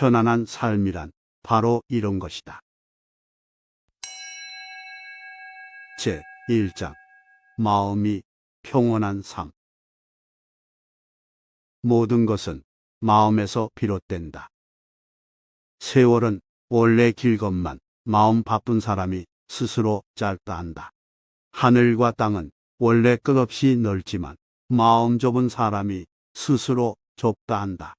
편안한 삶이란 바로 이런 것이다. 제 1장 마음이 평온한 삶 모든 것은 마음에서 비롯된다. 세월은 원래 길건만 마음 바쁜 사람이 스스로 짧다 한다. 하늘과 땅은 원래 끝없이 넓지만 마음 좁은 사람이 스스로 좁다 한다.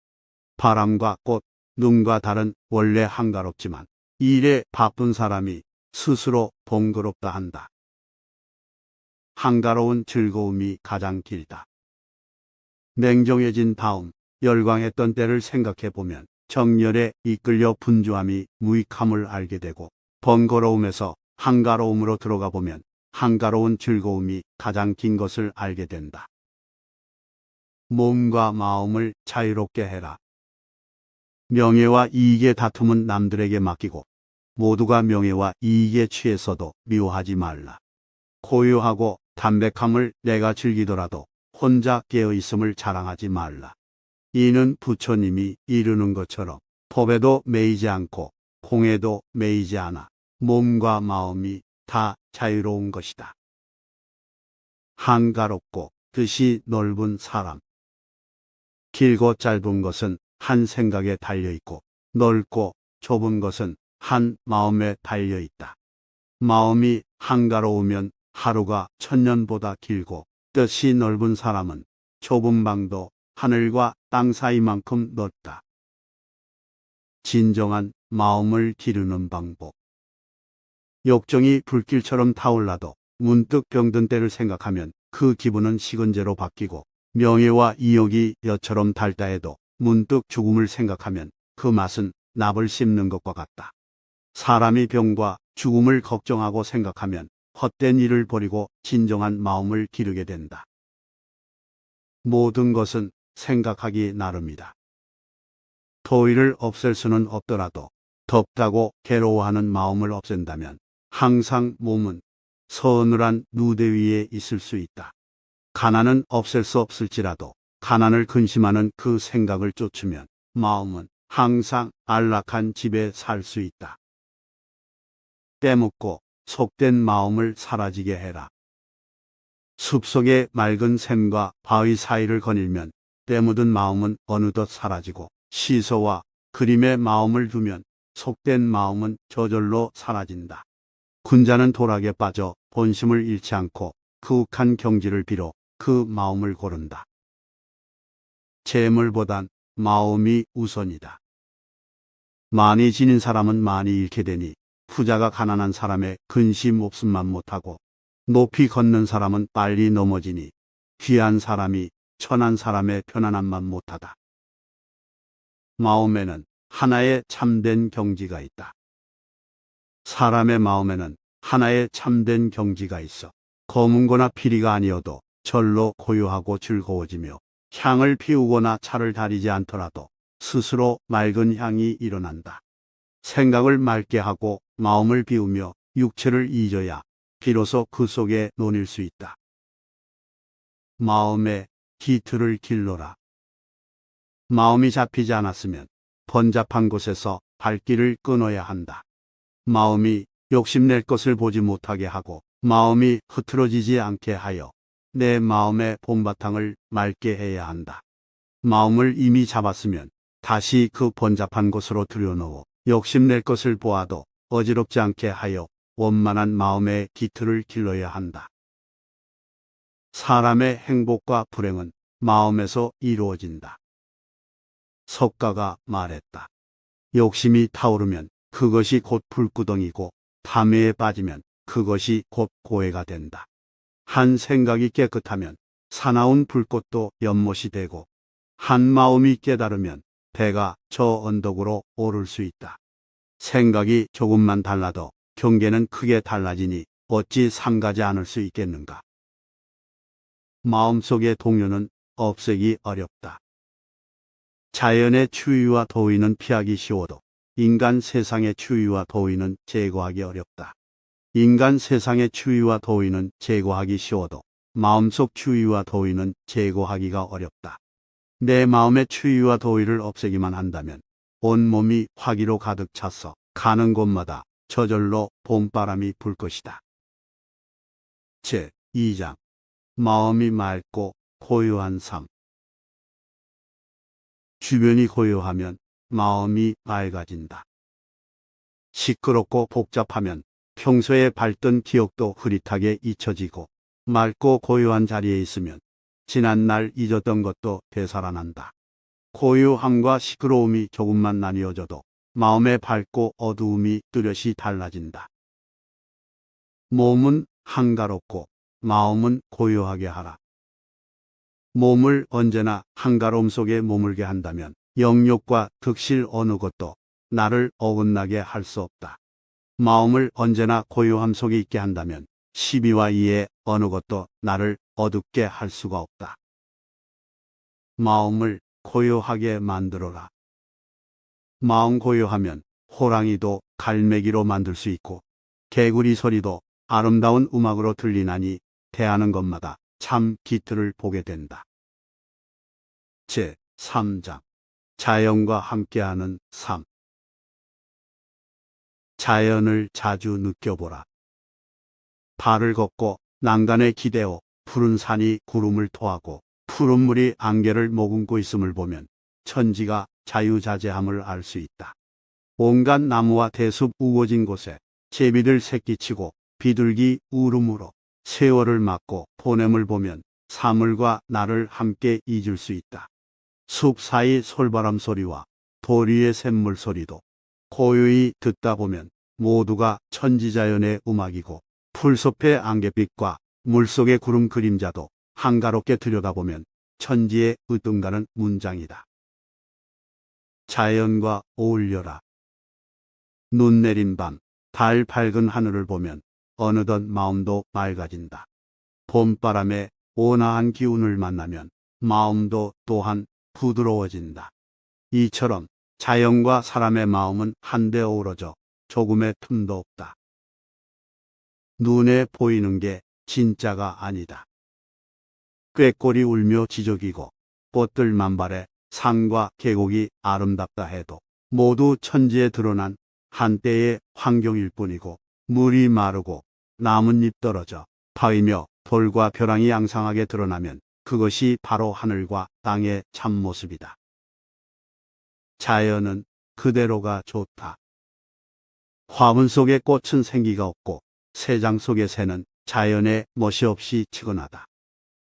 바람과 꽃, 눈과 달은 원래 한가롭지만 일에 바쁜 사람이 스스로 번거롭다 한다. 한가로운 즐거움이 가장 길다. 냉정해진 다음 열광했던 때를 생각해 보면 정열에 이끌려 분주함이 무익함을 알게 되고 번거로움에서 한가로움으로 들어가 보면 한가로운 즐거움이 가장 긴 것을 알게 된다. 몸과 마음을 자유롭게 해라. 명예와 이익의 다툼은 남들에게 맡기고 모두가 명예와 이익에 취해서도 미워하지 말라. 고요하고 담백함을 내가 즐기더라도 혼자 깨어 있음을 자랑하지 말라. 이는 부처님이 이루는 것처럼 법에도 매이지 않고 공에도 매이지 않아 몸과 마음이 다 자유로운 것이다. 한가롭고 뜻이 넓은 사람. 길고 짧은 것은 한 생각에 달려 있고 넓고 좁은 것은 한 마음에 달려 있다. 마음이 한가로우면 하루가 천년보다 길고 뜻이 넓은 사람은 좁은 방도 하늘과 땅 사이만큼 넓다. 진정한 마음을 기르는 방법. 욕정이 불길처럼 타올라도 문득 병든 때를 생각하면 그 기분은 식은재로 바뀌고 명예와 이욕이 여처럼 달다 해도 문득 죽음을 생각하면 그 맛은 납을 씹는 것과 같다. 사람이 병과 죽음을 걱정하고 생각하면 헛된 일을 버리고 진정한 마음을 기르게 된다. 모든 것은 생각하기 나름이다. 더위를 없앨 수는 없더라도 덥다고 괴로워하는 마음을 없앤다면 항상 몸은 서늘한 누대 위에 있을 수 있다. 가난은 없앨 수 없을지라도 가난을 근심하는 그 생각을 쫓으면 마음은 항상 안락한 집에 살 수 있다. 때묻고 속된 마음을 사라지게 해라. 숲속의 맑은 샘과 바위 사이를 거닐면 때묻은 마음은 어느덧 사라지고 시소와 그림에 마음을 두면 속된 마음은 저절로 사라진다. 군자는 도락에 빠져 본심을 잃지 않고 그욱한 경지를 빌어 그 마음을 고른다. 재물보단 마음이 우선이다. 많이 지닌 사람은 많이 잃게 되니 부자가 가난한 사람의 근심 없음만 못하고 높이 걷는 사람은 빨리 넘어지니 귀한 사람이 천한 사람의 편안함만 못하다. 마음에는 하나의 참된 경지가 있다. 사람의 마음에는 하나의 참된 경지가 있어 검은거나 피리가 아니어도 절로 고요하고 즐거워지며 향을 피우거나 차를 다리지 않더라도 스스로 맑은 향이 일어난다. 생각을 맑게 하고 마음을 비우며 육체를 잊어야 비로소 그 속에 논일 수 있다. 마음의 기틀을 길러라. 마음이 잡히지 않았으면 번잡한 곳에서 발길을 끊어야 한다. 마음이 욕심낼 것을 보지 못하게 하고 마음이 흐트러지지 않게 하여 내 마음의 봄바탕을 맑게 해야 한다. 마음을 이미 잡았으면 다시 그 번잡한 곳으로 들여놓어 욕심낼 것을 보아도 어지럽지 않게 하여 원만한 마음의 기틀을 길러야 한다. 사람의 행복과 불행은 마음에서 이루어진다. 석가가 말했다. 욕심이 타오르면 그것이 곧 불구덩이고 탐해에 빠지면 그것이 곧 고해가 된다. 한 생각이 깨끗하면 사나운 불꽃도 연못이 되고 한 마음이 깨달으면 배가 저 언덕으로 오를 수 있다. 생각이 조금만 달라도 경계는 크게 달라지니 어찌 삼가지 않을 수 있겠는가. 마음속의 동요는 없애기 어렵다. 자연의 추위와 더위는 피하기 쉬워도 인간 세상의 추위와 더위는 제거하기 어렵다. 인간 세상의 추위와 더위는 제거하기 쉬워도 마음속 추위와 더위는 제거하기가 어렵다. 내 마음의 추위와 더위를 없애기만 한다면 온몸이 화기로 가득 차서 가는 곳마다 저절로 봄바람이 불 것이다. 제 2장 마음이 맑고 고요한 삶 주변이 고요하면 마음이 맑아진다. 시끄럽고 복잡하면 평소에 밝던 기억도 흐릿하게 잊혀지고 맑고 고요한 자리에 있으면 지난 날 잊었던 것도 되살아난다. 고요함과 시끄러움이 조금만 나뉘어져도 마음의 밝고 어두움이 뚜렷이 달라진다. 몸은 한가롭고 마음은 고요하게 하라. 몸을 언제나 한가로움 속에 머물게 한다면 영욕과 득실 어느 것도 나를 어긋나게 할 수 없다. 마음을 언제나 고요함 속에 있게 한다면 시비와 이해 어느 것도 나를 어둡게 할 수가 없다. 마음을 고요하게 만들어라. 마음 고요하면 호랑이도 갈매기로 만들 수 있고 개구리 소리도 아름다운 음악으로 들리나니 대하는 것마다 참 기틀을 보게 된다. 제 3장 자연과 함께하는 삶 자연을 자주 느껴보라. 발을 걷고 난간에 기대어 푸른 산이 구름을 토하고 푸른 물이 안개를 머금고 있음을 보면 천지가 자유자재함을 알 수 있다. 온갖 나무와 대숲 우거진 곳에 제비들 새끼치고 비둘기 울음으로 세월을 맞고 보냄을 보면 사물과 나를 함께 잊을 수 있다. 숲 사이 솔바람 소리와 돌 위의 샘물 소리도 고요히 듣다 보면 모두가 천지자연의 음악이고 풀숲의 안갯빛과 물속의 구름 그림자도 한가롭게 들여다보면 천지의 으뜸가는 문장이다. 자연과 어울려라. 눈 내린 밤, 달 밝은 하늘을 보면 어느덧 마음도 맑아진다. 봄바람에 온화한 기운을 만나면 마음도 또한 부드러워진다. 이처럼 자연과 사람의 마음은 한데 어우러져 조금의 틈도 없다. 눈에 보이는 게 진짜가 아니다. 꾀꼬리 울며 지저귀고 꽃들 만발에 산과 계곡이 아름답다 해도 모두 천지에 드러난 한때의 환경일 뿐이고 물이 마르고 나뭇잎 떨어져 파이며 돌과 벼랑이 양상하게 드러나면 그것이 바로 하늘과 땅의 참모습이다. 자연은 그대로가 좋다. 화분 속에 꽃은 생기가 없고 새장 속의 새는 자연의 멋이 없이 치근하다.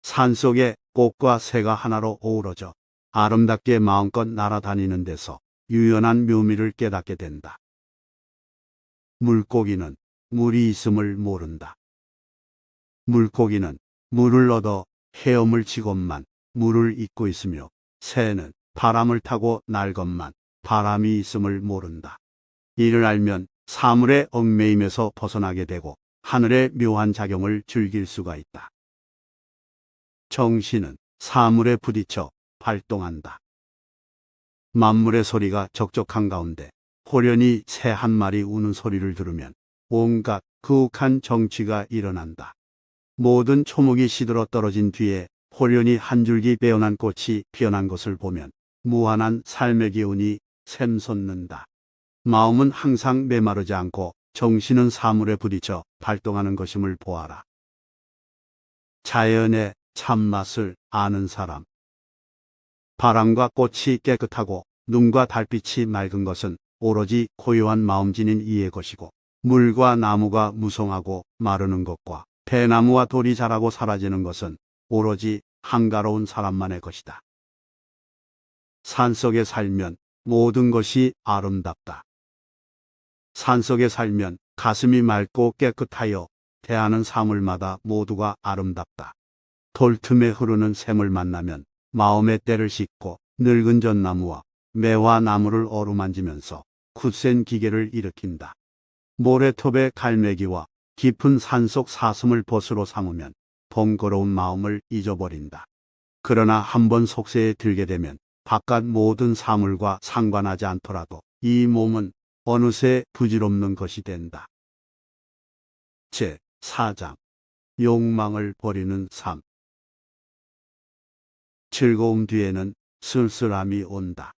산 속에 꽃과 새가 하나로 어우러져 아름답게 마음껏 날아다니는 데서 유연한 묘미를 깨닫게 된다. 물고기는 물이 있음을 모른다. 물고기는 물을 얻어 헤엄을 치곤만 물을 잇고 있으며 새는 바람을 타고 날 것만 바람이 있음을 모른다. 이를 알면 사물의 얽매임에서 벗어나게 되고 하늘의 묘한 작용을 즐길 수가 있다. 정신은 사물에 부딪혀 발동한다. 만물의 소리가 적적한 가운데 호련히 새 한 마리 우는 소리를 들으면 온갖 그윽한 정취가 일어난다. 모든 초목이 시들어 떨어진 뒤에 호련히 한 줄기 빼어난 꽃이 피어난 것을 보면 무한한 삶의 기운이 샘솟는다. 마음은 항상 메마르지 않고 정신은 사물에 부딪혀 발동하는 것임을 보아라. 자연의 참맛을 아는 사람. 바람과 꽃이 깨끗하고 눈과 달빛이 맑은 것은 오로지 고요한 마음 지닌 이의 것이고 물과 나무가 무성하고 마르는 것과 배나무와 돌이 자라고 사라지는 것은 오로지 한가로운 사람만의 것이다. 산속에 살면 모든 것이 아름답다. 산속에 살면 가슴이 맑고 깨끗하여 대하는 사물마다 모두가 아름답다. 돌틈에 흐르는 샘을 만나면 마음의 때를 씻고 늙은 전나무와 매화 나무를 어루만지면서 굳센 기계를 일으킨다. 모래톱의 갈매기와 깊은 산속 사슴을 벗으로 삼으면 번거로운 마음을 잊어버린다. 그러나 한번 속세에 들게 되면 바깥 모든 사물과 상관하지 않더라도 이 몸은 어느새 부질없는 것이 된다. 제 4장 욕망을 버리는 삶 즐거움 뒤에는 쓸쓸함이 온다.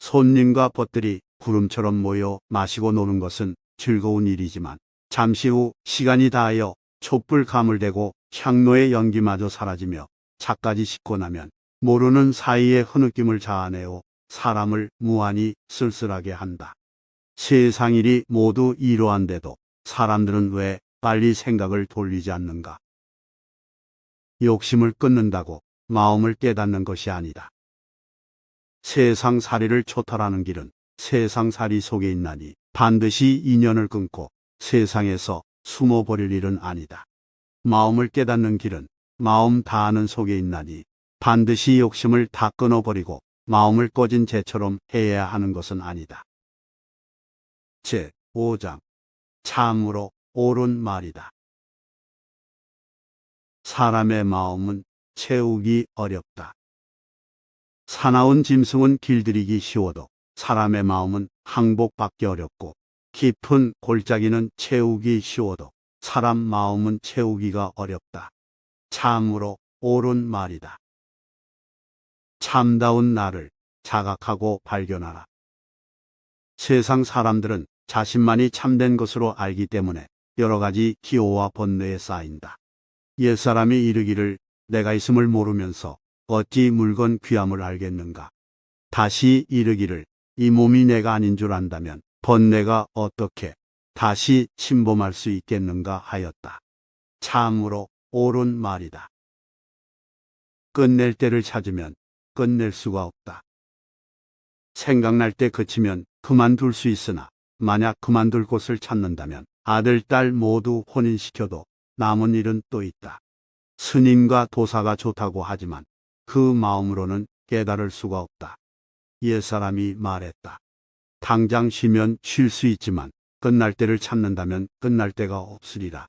손님과 벗들이 구름처럼 모여 마시고 노는 것은 즐거운 일이지만 잠시 후 시간이 다하여 촛불 가물대고 향로의 연기마저 사라지며 차까지 씻고 나면 모르는 사이에 흐느낌을 자아내어 사람을 무한히 쓸쓸하게 한다. 세상 일이 모두 이러한데도 사람들은 왜 빨리 생각을 돌리지 않는가? 욕심을 끊는다고 마음을 깨닫는 것이 아니다. 세상 살이를 초탈하는 길은 세상 살이 속에 있나니 반드시 인연을 끊고 세상에서 숨어버릴 일은 아니다. 마음을 깨닫는 길은 마음 다하는 속에 있나니 반드시 욕심을 다 끊어버리고 마음을 꺼진 재처럼 해야 하는 것은 아니다. 제 5장 참으로 옳은 말이다. 사람의 마음은 채우기 어렵다. 사나운 짐승은 길들이기 쉬워도 사람의 마음은 항복받기 어렵고 깊은 골짜기는 채우기 쉬워도 사람 마음은 채우기가 어렵다. 참으로 옳은 말이다. 참다운 나를 자각하고 발견하라. 세상 사람들은 자신만이 참된 것으로 알기 때문에 여러 가지 기호와 번뇌에 쌓인다. 옛사람이 이르기를 내가 있음을 모르면서 어찌 물건 귀함을 알겠는가. 다시 이르기를 이 몸이 내가 아닌 줄 안다면 번뇌가 어떻게 다시 침범할 수 있겠는가 하였다. 참으로 옳은 말이다. 끝낼 때를 찾으면 끝낼 수가 없다. 생각날 때 그치면 그만둘 수 있으나 만약 그만둘 곳을 찾는다면 아들, 딸 모두 혼인시켜도 남은 일은 또 있다. 스님과 도사가 좋다고 하지만 그 마음으로는 깨달을 수가 없다. 옛사람이 말했다. 당장 쉬면 쉴 수 있지만 끝날 때를 찾는다면 끝날 때가 없으리라.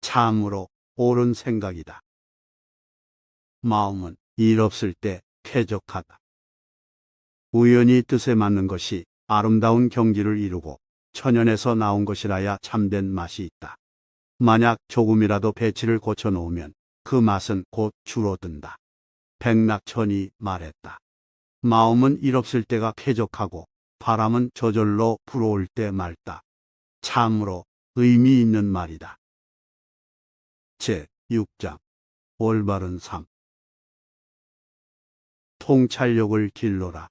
참으로 옳은 생각이다. 마음은 일 없을 때 쾌적하다. 우연히 뜻에 맞는 것이 아름다운 경지를 이루고 천연에서 나온 것이라야 참된 맛이 있다. 만약 조금이라도 배치를 고쳐 놓으면 그 맛은 곧 줄어든다. 백낙천이 말했다. 마음은 일 없을 때가 쾌적하고 바람은 저절로 불어올 때 맑다. 참으로 의미 있는 말이다. 제 6장 올바른 삶 통찰력을 길러라.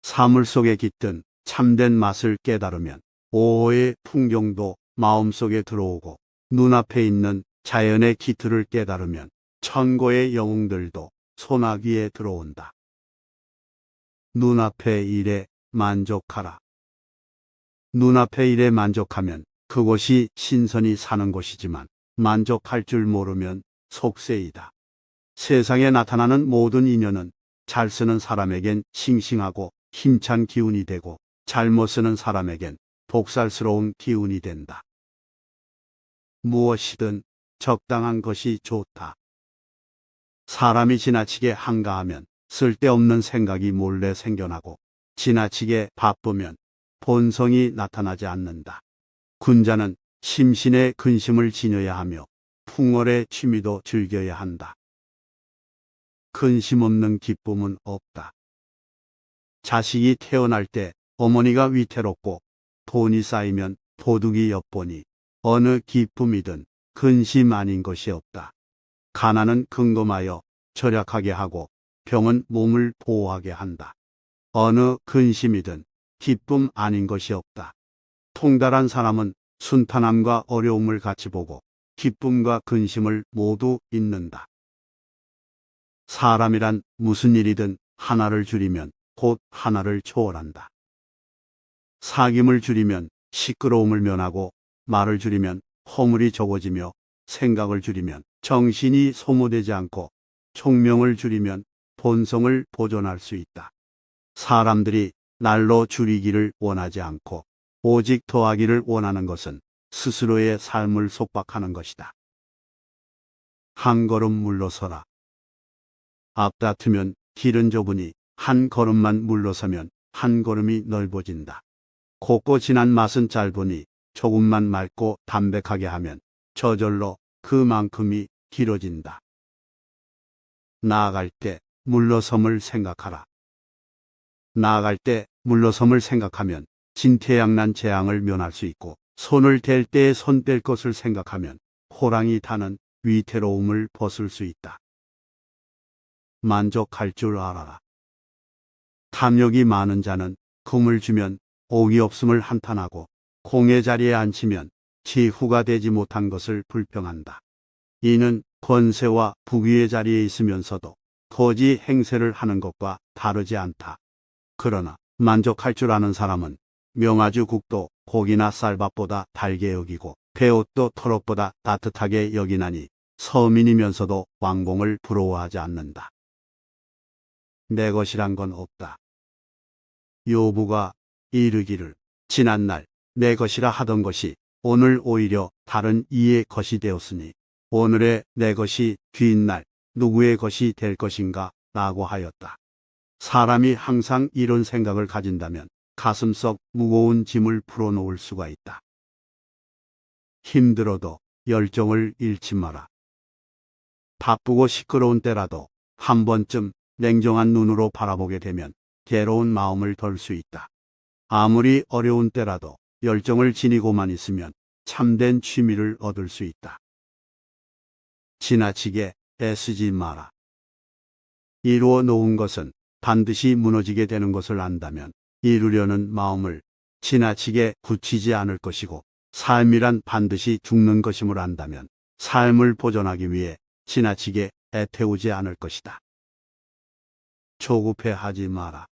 사물 속에 깃든 참된 맛을 깨달으면 오호의 풍경도 마음속에 들어오고 눈앞에 있는 자연의 기틀을 깨달으면 천고의 영웅들도 소나기에 들어온다. 눈앞의 일에 만족하라. 눈앞의 일에 만족하면 그것이 신선히 사는 것이지만 만족할 줄 모르면 속세이다. 세상에 나타나는 모든 인연은 잘 쓰는 사람에겐 싱싱하고 힘찬 기운이 되고 잘 못 쓰는 사람에겐 복살스러운 기운이 된다. 무엇이든 적당한 것이 좋다. 사람이 지나치게 한가하면 쓸데없는 생각이 몰래 생겨나고 지나치게 바쁘면 본성이 나타나지 않는다. 군자는 심신의 근심을 지녀야 하며 풍월의 취미도 즐겨야 한다. 근심 없는 기쁨은 없다. 자식이 태어날 때 어머니가 위태롭고 돈이 쌓이면 도둑이 엿보니 어느 기쁨이든 근심 아닌 것이 없다. 가난은 근검하여 절약하게 하고 병은 몸을 보호하게 한다. 어느 근심이든 기쁨 아닌 것이 없다. 통달한 사람은 순탄함과 어려움을 같이 보고 기쁨과 근심을 모두 잊는다. 사람이란 무슨 일이든 하나를 줄이면 곧 하나를 초월한다. 사귐을 줄이면 시끄러움을 면하고 말을 줄이면 허물이 적어지며 생각을 줄이면 정신이 소모되지 않고 총명을 줄이면 본성을 보존할 수 있다. 사람들이 날로 줄이기를 원하지 않고 오직 더하기를 원하는 것은 스스로의 삶을 속박하는 것이다. 한 걸음 물러서라. 앞다투면 길은 좁으니 한 걸음만 물러서면 한 걸음이 넓어진다. 곱고 진한 맛은 짧으니 조금만 맑고 담백하게 하면 저절로 그만큼이 길어진다. 나아갈 때 물러섬을 생각하라. 나아갈 때 물러섬을 생각하면 진퇴양난 재앙을 면할 수 있고 손을 댈 때에 손뗄 것을 생각하면 호랑이 타는 위태로움을 벗을 수 있다. 만족할 줄 알아라. 탐욕이 많은 자는 금을 주면 옥이 없음을 한탄하고 공의 자리에 앉히면 지 후가 되지 못한 것을 불평한다. 이는 권세와 부귀의 자리에 있으면서도 거지 행세를 하는 것과 다르지 않다. 그러나 만족할 줄 아는 사람은 명아주 국도 고기나 쌀밥보다 달게 여기고 배옷도 털옷보다 따뜻하게 여기나니 서민이면서도 왕공을 부러워하지 않는다. 내 것이란 건 없다. 요부가 이르기를 지난 날 내 것이라 하던 것이 오늘 오히려 다른 이의 것이 되었으니 오늘의 내 것이 뒷날 누구의 것이 될 것인가 라고 하였다. 사람이 항상 이런 생각을 가진다면 가슴 속 무거운 짐을 풀어놓을 수가 있다. 힘들어도 열정을 잃지 마라. 바쁘고 시끄러운 때라도 한 번쯤 냉정한 눈으로 바라보게 되면 괴로운 마음을 덜 수 있다. 아무리 어려운 때라도 열정을 지니고만 있으면 참된 취미를 얻을 수 있다. 지나치게 애쓰지 마라. 이루어 놓은 것은 반드시 무너지게 되는 것을 안다면 이루려는 마음을 지나치게 굳히지 않을 것이고 삶이란 반드시 죽는 것임을 안다면 삶을 보존하기 위해 지나치게 애태우지 않을 것이다. 조급해 하지 마라.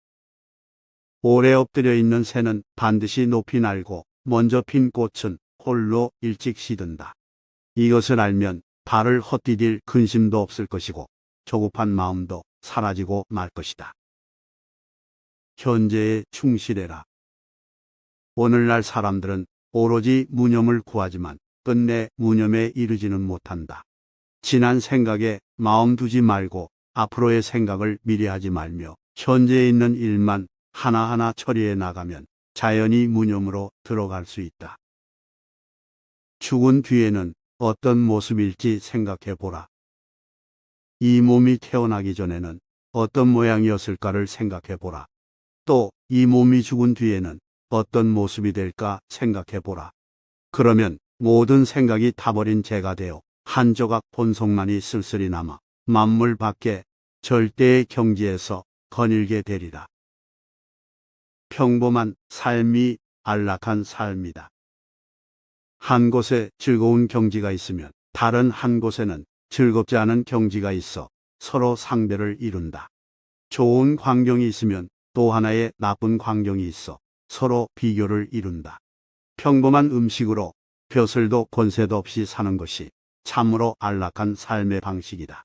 오래 엎드려 있는 새는 반드시 높이 날고 먼저 핀 꽃은 홀로 일찍 시든다. 이것을 알면 발을 헛디딜 근심도 없을 것이고 조급한 마음도 사라지고 말 것이다. 현재에 충실해라. 오늘날 사람들은 오로지 무념을 구하지만 끝내 무념에 이르지는 못한다. 지난 생각에 마음 두지 말고 앞으로의 생각을 미리 하지 말며 현재에 있는 일만 하나하나 처리해 나가면 자연히 무념으로 들어갈 수 있다. 죽은 뒤에는 어떤 모습일지 생각해 보라. 이 몸이 태어나기 전에는 어떤 모양이었을까를 생각해 보라. 또 이 몸이 죽은 뒤에는 어떤 모습이 될까 생각해 보라. 그러면 모든 생각이 타버린 재가 되어 한 조각 본성만이 쓸쓸히 남아 만물 밖에 절대의 경지에서 거닐게 되리라. 평범한 삶이 안락한 삶이다. 한 곳에 즐거운 경지가 있으면 다른 한 곳에는 즐겁지 않은 경지가 있어 서로 상대를 이룬다. 좋은 광경이 있으면 또 하나의 나쁜 광경이 있어 서로 비교를 이룬다. 평범한 음식으로 벼슬도 권세도 없이 사는 것이 참으로 안락한 삶의 방식이다.